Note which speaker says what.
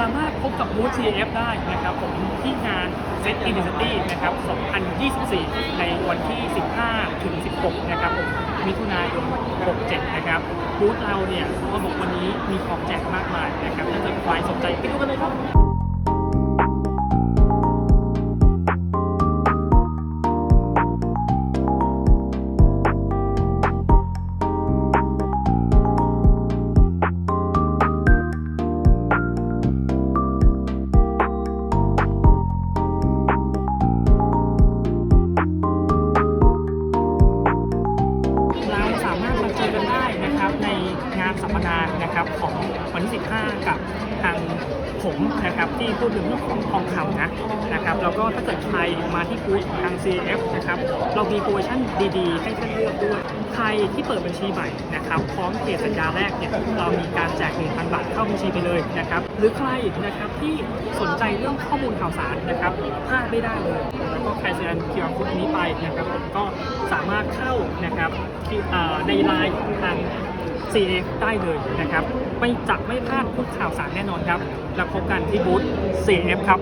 Speaker 1: สามารถพบกับบูธ CF ได้นะครับผมที่งาน Set i n i t i t y นะครับ 2024 ในวันที่ 15 ถึง 16 นะครับผมมิถุนายน 67 นะครับบูธเราเนี่ยเขาบอกวันนี้มีของแจกมากมายนะครับถ้าเกิดใครสนใจไปดูกันเลยครับานสัมมนานะครับของวันที่ 15 กับทางผมนะครับที่พูดถึงเรื่องของทองคำนะนะครับแล้วก็ถ้าเกิดใครมาที่บูธทาง CF นะครับเรามีโปรโมชั่นดีๆ ให้ท่านเลือกด้วยใครที่เปิดบัญชีใหม่นะครับพร้อมเทรดสัญญาแรกเนี่ยเรามีการแจก1,000 บาทเข้าบัญชีไปเลยนะครับหรือใครนะครับที่สนใจเรื่องข้อมูลข่าวสารนะครับพลาดไม่ได้เลยแล้วก็ใครแสดง QR code นี้ไปนะครับก็สามารถเข้านะครับในไลน์ทาง CF ได้เลยนะครับ ไม่จะไม่พลาดทุกข่าวสารแน่นอนครับ แล้วพบกันที่บูธ CF ครับ